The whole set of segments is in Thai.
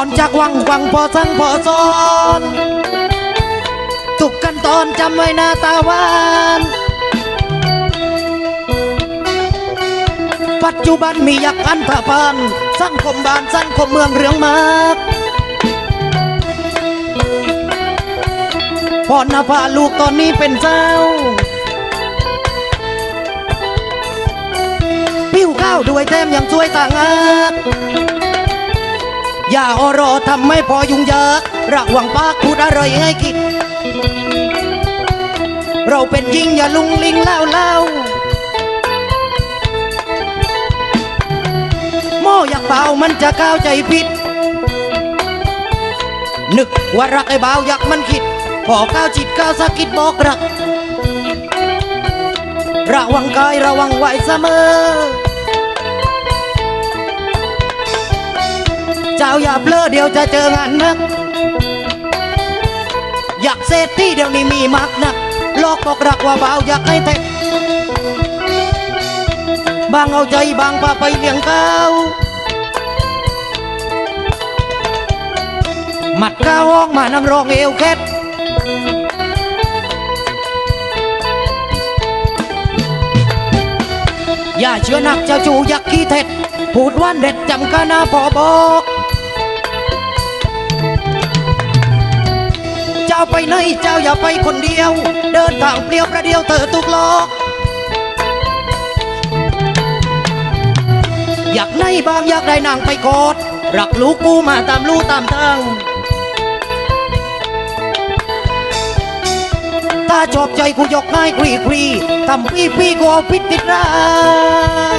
อนจากวังวังพอสั่งพอสอนทุกันตอนจำไว้หน้าตาหวาน ปัจจุบันมียักษ์อันธพาลสังคมบ้านสังคมเมืองเรืองมากพรณภาลูกตอนนี้เป็นเจ้า ปิ้วข้าวด้วยแต้มยังช่วยต่างอาก อย่าอรอทำไม่พอยุ่งยากระวังปากพูดอะไรให้คิด เราเป็นยิงอย่าลุงลิงเล่าเล่าหม้ออยากเบามันจะก้าวใจผิด นึกว่ารักไอ้เบาอยากมันคิดพอก้าวจิตก้าวสะกิดบอกรัก ระวังกายระวังไว้เสมอ เจ้าอย่าเบลอเดี๋ยวจะเจองานนัก อยากเศรษฐีเดี๋ยวนี้มีมากนักลอกบอกรักว่าเบาอยากให้เทคบางเอาใจบางพาไปเลี้ยงเข้าหมัดก้าวออกมานั่งรองเอวแคทอย่าเชื่อนักเจ้าจูอยักขี้เท็ด พูดวันเด็ดจำกันนะพอบอก เจ้าไปไหนเจ้าอย่าไปคนเดียว เดินทางเปลี่ยวประเดียวเธอตุกลอกอยากไหนบางอยากได้นางไปกอดรักลูกกูมาตามลูกตามทางถ้าชอบใจกูยกง่ายกรีกรีทำพี่พี่กูเอาพิษติดร่าง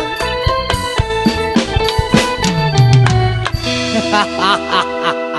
ฮ่าฮ่าฮ่าฮ่า